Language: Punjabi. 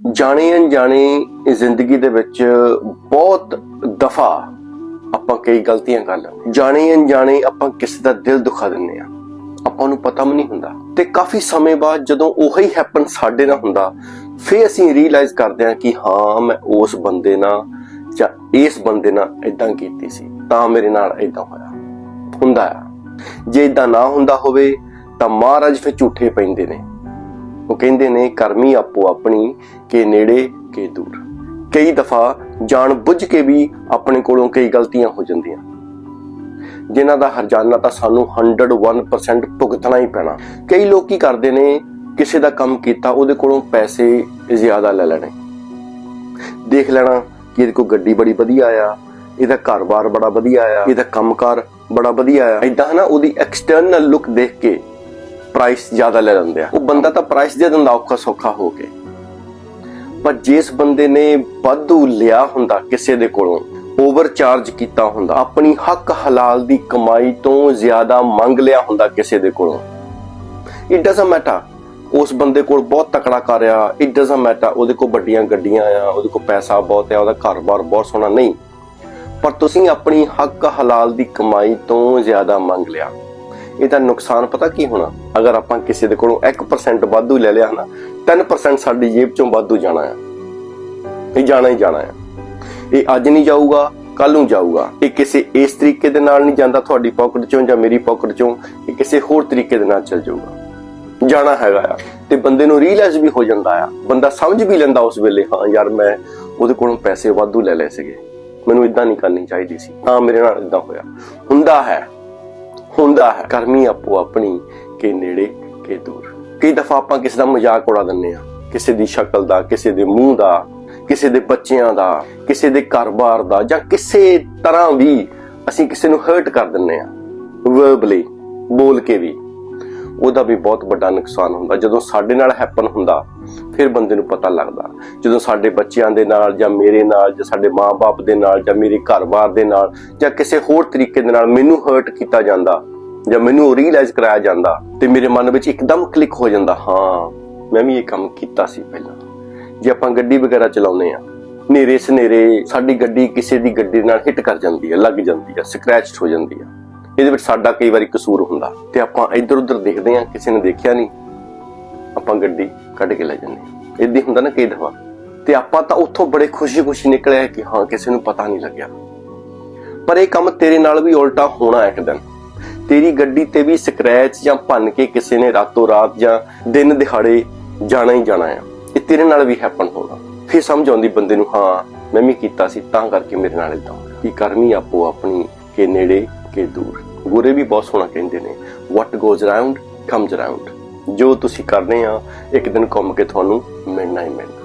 ਜਾਣੇ ਅਣਜਾਣੇ ਇਸ ਜ਼ਿੰਦਗੀ ਦੇ ਵਿੱਚ ਬਹੁਤ ਦਫਾ ਆਪਾਂ ਕਈ ਗਲਤੀਆਂ ਕਰ ਲੈਂਦੇ ਜਾਣੇ ਅਣਜਾਣੇ ਆਪਾਂ ਕਿਸੇ ਦਾ ਦਿਲ ਦੁਖਾ ਦਿੰਦੇ ਆ ਆਪਾਂ ਨੂੰ ਪਤਾ ਵੀ ਨਹੀਂ ਹੁੰਦਾ। ਤੇ ਕਾਫੀ ਸਮੇਂ ਬਾਅਦ ਜਦੋਂ ਉਹੀ ਹੈਪਨ ਸਾਡੇ ਨਾਲ ਹੁੰਦਾ, ਫੇਰ ਅਸੀਂ ਰੀਅਲਾਈਜ਼ ਕਰਦੇ ਹਾਂ ਕਿ ਹਾਂ, ਮੈਂ ਉਸ ਬੰਦੇ ਨਾਲ ਜਾਂ ਇਸ ਬੰਦੇ ਨਾਲ ਇਦਾਂ ਕੀਤੀ ਸੀ, ਤਾਂ ਮੇਰੇ ਨਾਲ ਇਦਾਂ ਹੋਇਆ। ਹੁੰਦਾ ਆ ਜੇ ਇਦਾਂ ਨਾ ਹੁੰਦਾ ਹੋਵੇ, ਤਾਂ ਮਹਾਰਾਜ ਫਿਰ ਝੂਠੇ ਪੈਂਦੇ ਨੇ। ਉਹ ਕਹਿੰਦੇ ਨੇ ਕਰਮੀ ਆਪੋ ਆਪਣੀ, ਕੇ ਨੇੜੇ, ਕੇ ਦੂਰ। ਕਈ ਦਫਾ ਜਾਣ ਬੁੱਝ ਕੇ ਵੀ ਆਪਣੇ ਕੋਲੋਂ ਕਈ ਗਲਤੀਆਂ ਹੋ ਜਾਂਦੀਆਂ। ਜਿਨ੍ਹਾਂ ਦਾ ਹਰਜਾਨਾ ਤਾਂ ਸਾਨੂੰ 101% ਭੁਗਤਣਾ ਹੀ ਪੈਣਾ। ਕਈ ਲੋਕ ਕੀ ਕਰਦੇ ਨੇ, ਕਿਸੇ ਦਾ ਕੰਮ ਕੀਤਾ, ਉਹਦੇ ਕੋਲੋਂ ਪੈਸੇ ਜ਼ਿਆਦਾ ਲੈ ਲੈਣੇ। ਦੇਖ ਲੈਣਾ ਕਿ ਇਹਦੇ ਕੋਲ ਗੱਡੀ ਬੜੀ ਵਧੀਆ ਆ, ਇਹਦਾ ਘਰ-ਬਾਰ ਬੜਾ ਵਧੀਆ ਆ, ਇਹਦਾ ਕੰਮਕਾਰ ਬੜਾ ਵਧੀਆ ਆ। ਇਦਾਂ ਨਾ ਉਹਦੀ ਐਕਸਟਰਨਲ ਲੁੱਕ ਦੇਖ ਕੇ ਪ੍ਰਾਈਸ ਜ਼ਿਆਦਾ ਲੈ ਲੈਂਦੇ ਆ। ਉਹ ਬੰਦਾ ਤਾਂ ਪ੍ਰਾਈਸ ਦੇ ਦਿੰਦਾ, ਔਖਾ ਸੌਖਾ ਹੋ ਕੇ। ਪਰ ਜਿਸ ਬੰਦੇ ਨੇ ਵਾਧੂ ਲਿਆ ਹੁੰਦਾ ਕਿਸੇ ਦੇ ਕੋਲੋਂ ਓਵਰ ਕੀਤਾ ਹੁੰਦਾ, ਆਪਣੀ ਹੱਕ ਹਲਾਲ ਦੀ ਕਮਾਈ ਤੋਂ ਜ਼ਿਆਦਾ ਮੰਗ ਲਿਆ ਹੁੰਦਾ ਕਿਸੇ ਦੇ ਕੋਲੋਂ ਇਟ ਡਸਨਟ ਮੈਟਰ ਉਸ ਬੰਦੇ ਕੋਲ ਬਹੁਤ ਤਕੜਾ ਕਰ ਆ ਇਟ ਡਸਨਟ ਮੈਟਰ ਉਹਦੇ ਕੋਲ ਵੱਡੀਆਂ ਗੱਡੀਆਂ ਆ, ਉਹਦੇ ਕੋਲ ਪੈਸਾ ਬਹੁਤ ਆ, ਉਹਦਾ ਘਰ-ਬਾਰ ਬਹੁਤ ਸੋਹਣਾ, ਨਹੀਂ। ਪਰ ਤੁਸੀਂ ਆਪਣੀ ਹੱਕ ਹਲਾਲ ਦੀ ਕਮਾਈ ਤੋਂ ਜ਼ਿਆਦਾ ਮੰਗ ਲਿਆ। ਇਹਦਾ ਨੁਕਸਾਨ ਪਤਾ ਕੀ ਹੋਣਾ? ਅਗਰ ਆਪਾਂ ਕਿਸੇ ਦੇ ਕੋਲੋਂ 1% ਵਾਧੂ ਲੈ ਲਿਆ ਨਾ 3% ਸਾਡੀ ਜੇਬ ਚੋਂ ਵਾਧੂ ਜਾਣਾ ਆ। ਇਹ ਜਾਣਾ ਹੀ ਜਾਣਾ ਆ। ਇਹ ਅੱਜ ਨਹੀਂ ਜਾਊਗਾ ਕੱਲ ਨੂੰ ਜਾਊਗਾ। ਇਹ ਕਿਸੇ ਇਸ ਤਰੀਕੇ ਦੇ ਨਾਲ ਨਹੀਂ ਜਾਂਦਾ ਤੁਹਾਡੀ ਪਾਕਟ ਚੋਂ ਜਾਂ ਮੇਰੀ ਪਾਕਟ ਚੋਂ, ਇਹ ਕਿਸੇ ਹੋਰ ਤਰੀਕੇ ਦੇ ਨਾਲ ਚੱਲ ਜਾਊਗਾ। ਜਾਣਾ ਹੈਗਾ ਆ। ਤੇ ਬੰਦੇ ਨੂੰ ਰੀਅਲਾਈਜ਼ ਵੀ ਹੋ ਜਾਂਦਾ ਆ। ਬੰਦਾ ਸਮਝ ਵੀ ਲੈਂਦਾ ਉਸ ਵੇਲੇ, ਹਾਂ ਯਾਰ ਮੈਂ ਉਹਦੇ ਕੋਲੋਂ ਪੈਸੇ ਵਾਧੂ ਲੈ ਲਏ ਸੀਗੇ। ਮੈਨੂੰ ਇਦਾਂ ਨਹੀਂ ਕਰਨੀ ਚਾਹੀਦੀ ਸੀ। ਤਾਂ ਮੇਰੇ ਨਾਲ ਇਦਾਂ ਹੋਇਆ। ਹੁੰਦਾ ਹੈ। ਹੁੰਦਾ ਹੈ। ਕਰਮੀ ਆਪੋ ਆਪਣੀ ਕੇ ਨੇੜੇ ਕੇ ਦੂਰ। ਕਈ ਦਫਾ ਆਪਾਂ ਕਿਸੇ ਦਾ ਮਜ਼ਾਕ ਉਡਾ ਦਿੰਨੇ ਆ ਕਿਸੇ ਦੀ ਸ਼ਕਲ ਦਾ, ਕਿਸੇ ਦੇ ਮੂੰਹ ਦਾ, ਕਿਸੇ ਦੇ ਬੱਚਿਆਂ ਦਾ, ਕਿਸੇ ਦੇ ਘਰ-ਬਾਰ ਦਾ ਜਾਂ ਕਿਸੇ ਤਰ੍ਹਾਂ ਵੀ ਅਸੀਂ ਕਿਸੇ ਨੂੰ ਹਰਟ ਕਰ ਦਿੰਨੇ ਆ ਵਰਬਲੀ ਬੋਲ ਕੇ ਵੀ। ਉਹਦਾ ਵੀ ਬਹੁਤ ਵੱਡਾ ਨੁਕਸਾਨ ਹੁੰਦਾ। ਜਦੋਂ ਸਾਡੇ ਨਾਲ ਹੈਪਨ ਹੁੰਦਾ, ਫਿਰ ਬੰਦੇ ਨੂੰ ਪਤਾ ਲੱਗਦਾ। ਜਦੋਂ ਸਾਡੇ ਬੱਚਿਆਂ ਦੇ ਨਾਲ ਜਾਂ ਮੇਰੇ ਨਾਲ ਜਾਂ ਸਾਡੇ ਮਾਪੇ ਦੇ ਨਾਲ ਜਾਂ ਮੇਰੇ ਘਰ-ਬਾਰ ਦੇ ਨਾਲ ਜਾਂ ਕਿਸੇ ਹੋਰ ਤਰੀਕੇ ਦੇ ਨਾਲ ਮੈਨੂੰ ਹਰਟ ਕੀਤਾ ਜਾਂਦਾ ਜਾਂ ਮੈਨੂੰ ਰੀਅਲਾਈਜ਼ ਕਰਾਇਆ ਜਾਂਦਾ ਤੇ ਮੇਰੇ ਮਨ ਵਿੱਚ ਇੱਕਦਮ ਕਲਿੱਕ ਹੋ ਜਾਂਦਾ, ਹਾਂ, ਮੈਂ ਵੀ ਇਹ ਕੰਮ ਕੀਤਾ ਸੀ ਪਹਿਲਾਂ। ਜੇ ਆਪਾਂ ਗੱਡੀ ਵਗੈਰਾ ਚਲਾਉਂਦੇ ਆ ਨੇਰੇ ਸਨੇਰੇ ਸਾਡੀ ਗੱਡੀ ਕਿਸੇ ਦੀ ਗੱਡੀ ਨਾਲ ਹਿੱਟ ਕਰ ਜਾਂਦੀ ਹੈ, ਲੱਗ ਜਾਂਦੀ ਹੈ ਸਕ੍ਰੈਚਡ ਹੋ ਜਾਂਦੀ ਹੈ। ਇਹਦੇ ਵਿੱਚ ਸਾਡਾ ਕਈ ਵਾਰੀ ਕਸੂਰ ਹੁੰਦਾ ਤੇ ਆਪਾਂ ਇੱਧਰ ਉੱਧਰ ਦੇਖਦੇ ਆ ਕਿਸੇ ਨੇ ਦੇਖਿਆ ਨਹੀਂ, ਆਪਾਂ ਗੱਡੀ ਕੱਢ ਕੇ ਲੈ ਜਾਂਦੇ ਆ ਇਦਾਂ ਹੁੰਦਾ ਨਾ ਕਈ ਦਫਾ। ਤੇ ਆਪਾਂ ਤਾਂ ਉੱਥੋਂ ਬੜੇ ਖੁਸ਼ੀ-ਖੁਸ਼ੀ ਨਿਕਲਿਆ ਕਿ ਹਾਂ, ਕਿਸੇ ਨੂੰ ਪਤਾ ਨਹੀਂ ਲੱਗਿਆ। ਪਰ ਇਹ ਕੰਮ ਤੇਰੇ ਨਾਲ ਵੀ ਉਲਟਾ ਹੋਣਾ ਇੱਕ ਦਿਨ। ਤੇਰੀ ਗੱਡੀ ਤੇ ਵੀ ਸਕ੍ਰੈਚ ਜਾਂ ਭੰਨ ਕੇ ਕਿਸੇ ਨੇ ਰਾਤੋਂ ਰਾਤ ਜਾਂ ਦਿਨ ਦਿਹਾੜੇ ਜਾਣਾ ਹੀ ਜਾਣਾ ਆ। ਇਹ ਤੇਰੇ ਨਾਲ ਵੀ ਹੈਪਨ ਹੋਣਾ। ਫਿਰ ਸਮਝ ਆਉਂਦੀ ਬੰਦੇ ਨੂੰ, ਹਾਂ, ਮੈਂ ਵੀ ਕੀਤਾ ਸੀ, ਤਾਂ ਕਰਕੇ ਮੇਰੇ ਨਾਲ ਇਦਾਂ ਹੋਇਆ। ਕੀ ਕਰਮੀ ਆਪੋ ਆਪਣੀ ਕੇ ਨੇੜੇ ਕੇ ਦੂਰ। ਗੁਰੇ ਵੀ ਬਹੁਤ ਸੋਹਣਾ ਕਹਿੰਦੇ ਨੇ, what goes around comes around ਜੋ ਤੁਸੀਂ ਕਰਦੇ ਆ, ਇੱਕ ਦਿਨ ਘੁੰਮ ਕੇ ਤੁਹਾਨੂੰ ਮਿਲਣਾ ਹੀ ਮਿਲਣਾ।